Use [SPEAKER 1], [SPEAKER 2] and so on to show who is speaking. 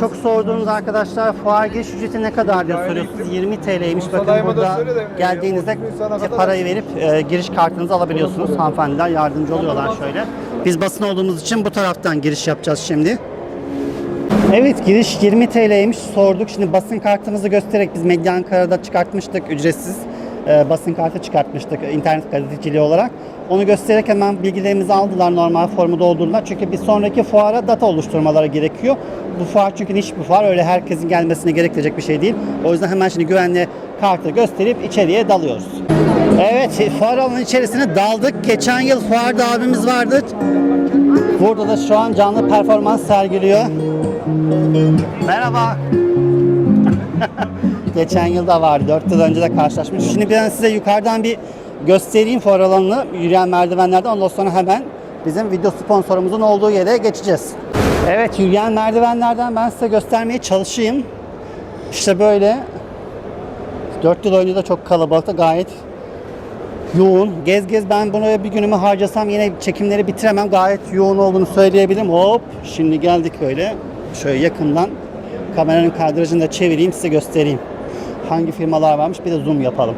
[SPEAKER 1] Çok sorduğunuz arkadaşlar fuar giriş ücreti ne kadar diye soruyorsunuz. 20 TL'ymiş. Bakın burada
[SPEAKER 2] de,
[SPEAKER 1] geldiğinizde
[SPEAKER 2] 30 Nisan'a
[SPEAKER 1] işte
[SPEAKER 2] kadar
[SPEAKER 1] parayı verip e, giriş kartınızı alabiliyorsunuz. Hanımefendiler yardımcı oluyorlar şöyle. Biz basın olduğumuz için bu taraftan giriş yapacağız şimdi. Evet giriş 20 TL'ymiş sorduk. Şimdi basın kartımızı göstererek biz Medya Ankara'da çıkartmıştık ücretsiz. E, basın kartı çıkartmıştık internet gazeteciliği olarak. Onu göstererek hemen bilgilerimizi aldılar normal formu doldurdular. Çünkü bir sonraki fuara data oluşturmaları gerekiyor. Bu fuar çünkü niş bir fuar öyle herkesin gelmesine gerektirecek bir şey değil. O yüzden hemen şimdi güvenli kartı gösterip içeriye dalıyoruz. Evet fuar alanının içerisine daldık. Geçen yıl fuarda abimiz vardı. Burada da şu an canlı performans sergiliyor. Merhaba. Geçen yılda vardı. 4 yıl önce de karşılaşmış. Şimdi ben size yukarıdan bir göstereyim fuar alanını. Yürüyen merdivenlerden. Ondan sonra hemen bizim video sponsorumuzun olduğu yere geçeceğiz. Evet yürüyen merdivenlerden ben size göstermeye çalışayım. İşte böyle 4 yıl önce de çok kalabalıktı. Gayet yoğun. Gez gez ben buraya bir günümü harcasam yine çekimleri bitiremem. Gayet yoğun olduğunu söyleyebilirim. Hop şimdi geldik böyle. Şöyle yakından kameranın kadrajını da çevireyim size göstereyim. Hangi firmalar varmış bir de zoom yapalım.